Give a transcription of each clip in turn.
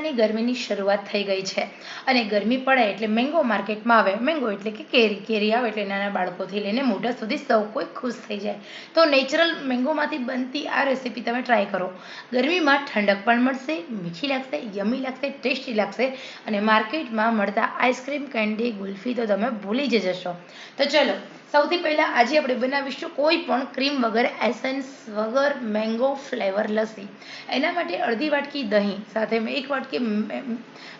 ઉનાળાની ગરમીની શરૂઆત થઈ ગઈ છે. અને ગરમી પડે એટલે મેંગો માર્કેટમાં આવે. મેંગો એટલે કે કેરી. કેરી આવે એટલે નાના બાળકોથી લઈને મોટા સુધી સૌ કોઈ ખુશ થઈ જાય. તો નેચરલ મેંગોમાંથી બનતી આ રેસીપી તમે ટ્રાય કરો. ગરમીમાં ઠંડક પણ મળશે, મીઠી લાગશે યમી લાગશે ટેસ્ટી લાગશે અને માર્કેટમાં મળતા આઈસ્ક્રીમ કેન્ડી ગુલ્ફી તો તમે ભૂલી જ જશો. તો ચલો, સૌથી પહેલાં આજે આપણે બનાવીશું કોઈ પણ ક્રીમ વગર એસેન્સ વગર મેંગો ફ્લેવર લસ્સી. એના માટે અડધી વાટકી દહીં, સાથે મેં એક વાટકી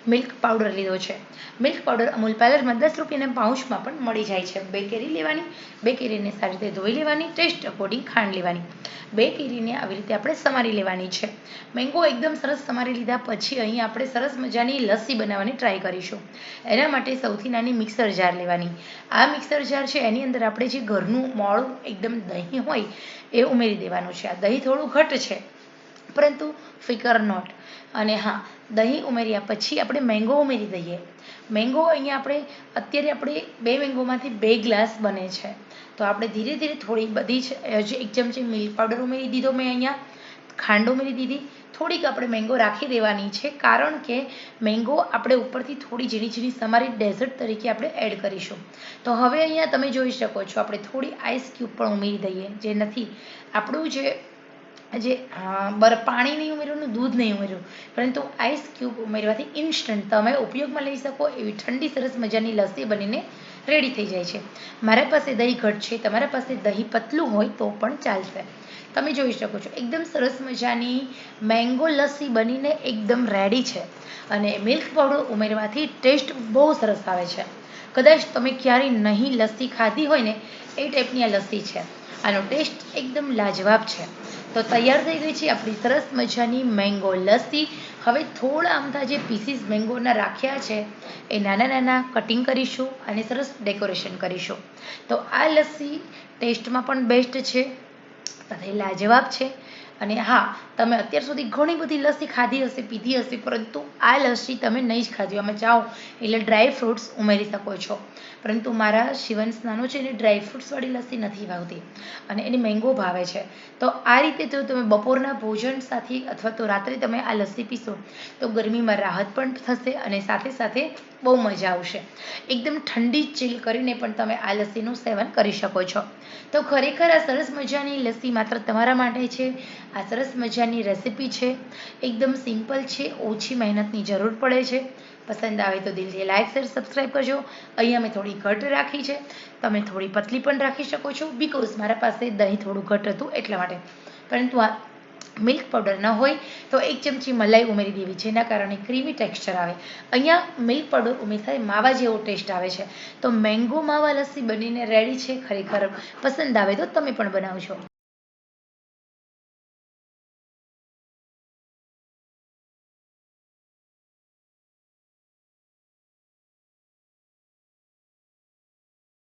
મિલ્ક પાવડર લીધો છે. મિલ્ક પાવડર અમૂલ પાર્લરમાં દસ રૂપિયાના પાઉચમાં પણ મળી જાય છે. બે કેરી લેવાની, બે કેરીને સારી રીતે ધોઈ લેવાની ટેસ્ટ અકોર્ડિંગ ખાંડ લેવાની. બે કેરીને આવી રીતે આપણે સમારી લેવાની છે. મેંગો એકદમ સરસ સમારી લીધા પછી અહીં આપણે સરસ મજાની લસ્સી બનાવવાની ટ્રાય કરીશું. એના માટે સૌથી નાની મિક્સર જાર લેવાની. આ મિક્સર જાર છે, એની અંદર આપણે જે ઘરનું મોળું એકદમ દહીં હોય એ ઉમેરી દેવાનું છે. આ દહીં થોડું ઘટ છે. પરંતુ ફિકર નોટ અને હા, દહીં ઉમેર્યા પછી આપણે મેંગો ઉમેરી દઈએ. મેંગો અહીંયા આપણે, અત્યારે આપણે બે મેંગોમાંથી બે ગ્લાસ બને છે. તો આપણે ધીરે ધીરે થોડી બધી જ એક ચમચી મિલ્ક પાવડર ઉમેરી દીધો મેં અહીંયા. ખાંડ ઉમેરી દીધી. થોડીક આપણે મેંગો રાખી દેવાની છે, કારણ કે મેંગો આપણે ઉપરથી થોડી ઝીણી ઝીણી સમારી ડેઝર્ટ તરીકે આપણે એડ કરીશું. તો હવે અહીંયા તમે જોઈ શકો છો, આપણે થોડી આઈસ ક્યુબ પણ ઉમેરી દઈએ, જે નથી. આપણું જે જે બર પાણી નહીં ઉમેર્યું દૂધ નહીં ઉમેર્યું. પરંતુ આઈસ ક્યુબ ઉમેરવાથી ઇન્સ્ટન્ટ તમે ઉપયોગમાં લઈ શકો એવી ઠંડી, સરસ મજાની લસ્સી બનીને રેડી થઈ જાય છે. મારા પાસે દહીં ઘટ છે, તમારા પાસે દહીં પતલું હોય તો પણ ચાલશે. તમે જોઈ શકો છો, એકદમ સરસ મજાની મેંગો લસ્સી બનીને એકદમ રેડી છે. અને મિલ્ક પાવડર ઉમેરવાથી ટેસ્ટ બહુ સરસ આવે છે. કદાચ તમે ક્યારેય નહીં લસ્સી ખાધી હોય ને, એ ટાઈપની આ લસ્સી છે. આનો ટેસ્ટ એકદમ લાજવાબ છે. તો તૈયાર થઈ ગઈ છે આપણી સરસ મજાની મેંગો લસ્સી. હવે થોડા અમથા જે પીસીસ મેંગોના રાખ્યા છે, એ નાના નાના કટિંગ કરીશું અને સરસ ડેકોરેશન કરીશું. તો આ લસ્સી ટેસ્ટમાં પણ બેસ્ટ છે, સાથે લાજવાબ છે. અને હા, તમે અત્યાર સુધી ઘણી બધી લસ્સી ખાધી હશે, પીધી હશે, પરંતુ આ લસ્સી તમે નહીં જ ખાધી. અમે ચાહો એટલે ડ્રાય ફ્રૂટ્સ ઉમેરી શકો છો. પરંતુ મારા શિવન સ્નાનો છે એને ડ્રાય ફ્રૂટ્સવાળી લસ્સી નથી ભાવતી. અને એને મેંગો ભાવે છે. તો આ રીતે જો તમે બપોરના ભોજન સાથે અથવા તો રાત્રે તમે આ લસ્સી પીશો, તો ગરમીમાં રાહત પણ થશે અને સાથે સાથે બહુ મજા આવશે. એકદમ ઠંડી ચીલ કરીને પણ તમે આ લસ્સીનું સેવન કરી શકો છો. તો ખરેખર આ સરસ મજાની લસ્સી માત્ર તમારા માટે છે આ સરસ મજાની રેસીપી છે. એકદમ સિમ્પલ છે, ઓછી મહેનતની જરૂર પડે છે. પસંદ આવે તો દિલથી લાઇક શેર સબસ્ક્રાઈબ કરજો. અહીંયા મેં થોડી ઘટ રાખી છે. તમે થોડી પતલી પણ રાખી શકો છો બિકોઝ મારા પાસે દહીં થોડું ઘટ હતું એટલા માટે. પરંતુ આ મિલ્ક પાવડર ન હોય તો એક ચમચી મલાઈ ઉમેરી દેવી, જેના કારણે ક્રીમી ટેક્સચર આવે. અહીંયા મિલ્ક પાવડર ઉમેરતા માવા જેવો ટેસ્ટ આવે છે. તો મેંગો માવા લસ્સી બનીને રેડી છે ખરેખર. પસંદ આવે તો તમે પણ બનાવજો.